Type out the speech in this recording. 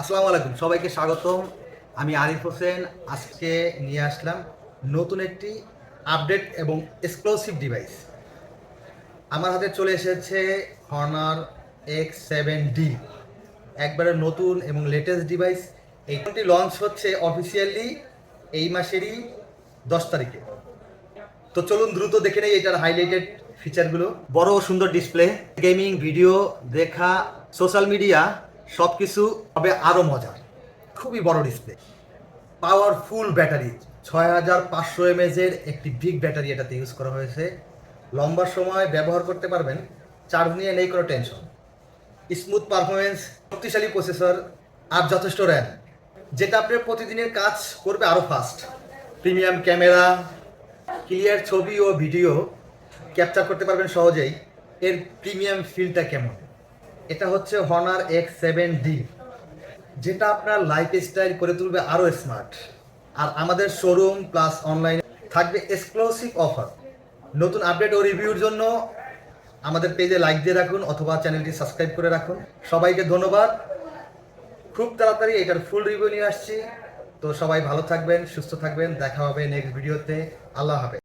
আসসালামু আলাইকুম, সবাইকে স্বাগতম। আমি আরিফ হোসেন, আজকে নিয়ে আসলাম নতুন একটি আপডেট এবং এক্সক্লুসিভ ডিভাইস। আমার হাতে চলে এসেছে হর্নার এক্স সেভেন ডি একবারে নতুন এবং লেটেস্ট ডিভাইস এই ফোনটি লঞ্চ হচ্ছে অফিসিয়ালি এই মাসেরই দশ তারিখে। তো চলুন দ্রুত দেখে নেই এটার হাইলাইটেড ফিচারগুলো বড় সুন্দর ডিসপ্লে গেমিং ভিডিও দেখা সোশ্যাল মিডিয়া সব কিছু হবে আরও মজার। খুবই বড় ডিসপ্লে পাওয়ারফুল ব্যাটারি ছয় হাজার পাঁচশো এমএজের একটি বিগ ব্যাটারি এটাতে ইউজ করা হয়েছে। লম্বা সময় ব্যবহার করতে পারবেন, চার্জ নিয়ে নেই কোনো টেনশন স্মুথ পারফরমেন্স শক্তিশালী প্রসেসর আর যথেষ্ট র্যাম যেটা আপনার প্রতিদিনের কাজ করবে আরও ফাস্ট প্রিমিয়াম ক্যামেরা ক্লিয়ার ছবি ও ভিডিও ক্যাপচার করতে পারবেন সহজেই। এর প্রিমিয়াম ফিলটা কেমন? এটা হচ্ছে হনার এক্স সেভেন ডি যেটা আপনার লাইফ স্টাইল করে তুলবে আরও স্মার্ট আর আমাদের শোরুম প্লাস অনলাইনে থাকবে এক্সক্লুসিভ অফার নতুন আপডেট ও রিভিউর জন্য আমাদের পেজে লাইক দিয়ে রাখুন অথবা চ্যানেলটি সাবস্ক্রাইব করে রাখুন। সবাইকে ধন্যবাদ। খুব তাড়াতাড়ি এটার ফুল রিভিউ নিয়ে আসছি। তো সবাই ভালো থাকবেন, সুস্থ থাকবেন। দেখা হবে নেক্সট ভিডিওতে আল্লাহ হাফেজ।